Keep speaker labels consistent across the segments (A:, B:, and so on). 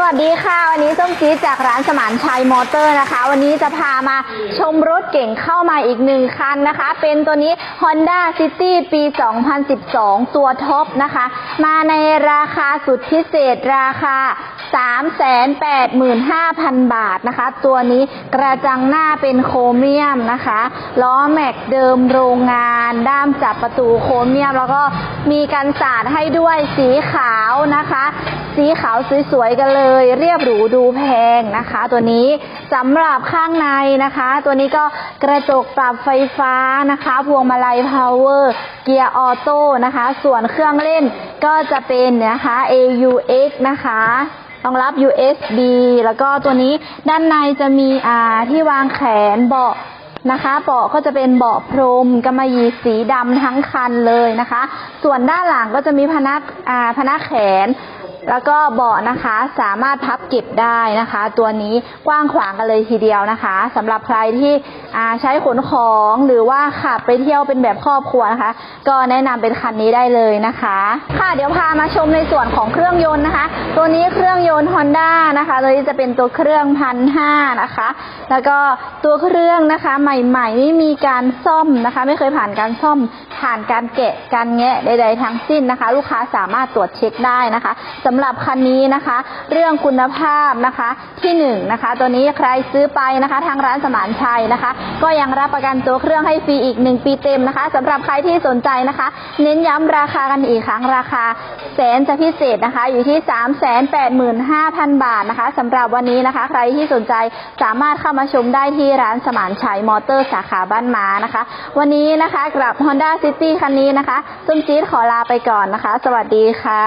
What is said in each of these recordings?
A: สวัสดีค่ะ วันนี้ส้มจี๊ดจากร้านสมานชัยมอเตอร์นะคะ วันนี้จะพามาชมรถเก่งเข้ามาอีกหนึ่งคันนะคะ เป็นตัวนี้ Honda City ปี 2012 ตัวท็อปนะคะ มาในราคาสุดพิเศษราคา 385,000 บาทนะคะ ตัวนี้กระจังหน้าเป็นโครเมียมนะคะ ล้อแม็กเดิมโรงงาน ด้ามจับประตูโครเมียม แล้วก็มีกันสาดให้ด้วยสีขาวนะคะ สีขาวสวยๆกันเลย เรียบหรูดูแพงนะคะ ตัวนี้สำหรับข้างในนะคะ ตัวนี้ก็กระจกปรับไฟฟ้านะคะ พวงมาลัยพาวเวอร์เกียร์ออโต้นะคะ ส่วนเครื่องเล่นก็จะเป็นนะคะ AUX นะคะรองรับ USB แล้วก็ตัวนี้ด้านในจะมีอ่าที่วางแขนเบาะนะคะเบาะก็จะเป็นเบาะพรมกำมะหยี่สีดำทั้งคันเลยนะคะ ส่วนด้านหลังก็จะมีพนักอ่าพนักแขน แล้วก็เบาะนะคะสามารถพับเก็บได้นะคะ ตัวนี้กว้างขวางกันเลยทีเดียวนะคะสำหรับใครที่อาใช้ขนของหรือว่าขับไปเที่ยวเป็นแบบครอบครัวนะคะ ก็แนะนำเป็นคันนี้ได้เลยนะคะ ค่ะเดี๋ยวพามาชมในส่วนของเครื่องยนต์นะคะ ตัวนี้เครื่องยนต์ Honda นะคะตัวนี้จะเป็นตัวเครื่องพันห้านะคะ แล้วก็ตัวเครื่องนะคะใหม่ ๆ ไม่มีการซ่อมนะคะ ไม่เคยผ่านการซ่อม ผ่านการแกะการแงะใด ๆ ทั้งสิ้นนะคะ ลูกค้าสามารถตรวจเช็คได้นะคะสำหรับคันนี้นะคะ เรื่องคุณภาพนะคะที่หนึ่งนะคะ ตัวนี้ใครซื้อไปนะคะ ทางร้านสมานชัยนะคะ ก็ยังรับประกันตัวเครื่องให้ฟรีอีกหนึ่งปีเต็มนะคะสำหรับใครที่สนใจนะคะ เน้นย้ำราคากันอีกครั้งราคาแสนจะพิเศษนะคะ อยู่ที่ 3 8 5 0 0 0 บาทนะคะสำหรับวันนี้นะคะ ใครที่สนใจสามารถเข้ามาชมได้ที่ร้านสมานชัยมอเตอร์สาขาบ้านม้านะคะ วันนี้นะคะกลับ Honda City คันนี้นะคะส้มจี๊ดขอลาไปก่อนนะคะ สวัสดีค่ะ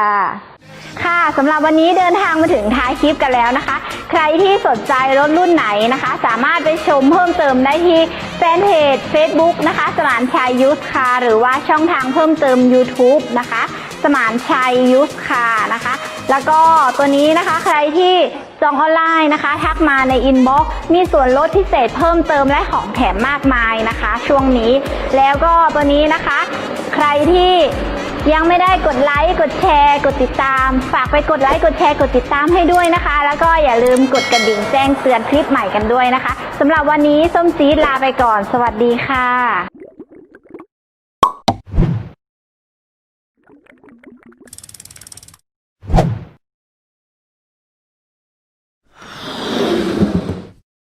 A: ค่ะสำหรับวันนี้เดินทางมาถึงท้ายคลิปกันแล้วนะคะ ใครที่สนใจรถรุ่นไหนนะคะ สามารถไปชมเพิ่มเติมได้ที่แฟนเพจ Facebook นะคะสมานชัยยูสคาหรือว่าช่องทางเพิ่มเติม YouTube นะคะ สมานชัยยูสคานะคะ แล้วก็ตัวนี้นะคะใครที่จองออนไลน์นะคะ ทักมาในอินบ็อกซ์มีส่วนลดพิเศษเพิ่มเติมและของแถมมากมายนะคะ ช่วงนี้ แล้วก็ตัวนี้นะคะ ใครที่ยังไม่ได้กดไลค์กดแชร์ กดติดตาม ฝากไปกดไลค์กดแชร์กดติดตามให้ด้วยนะคะ แล้วก็อย่าลืมกดกระดิ่งแจ้งเตือนคลิปใหม่กันด้วยนะคะสำหรับวันนี้ส้มจีดลาไปก่อน สวัสดีค่ะ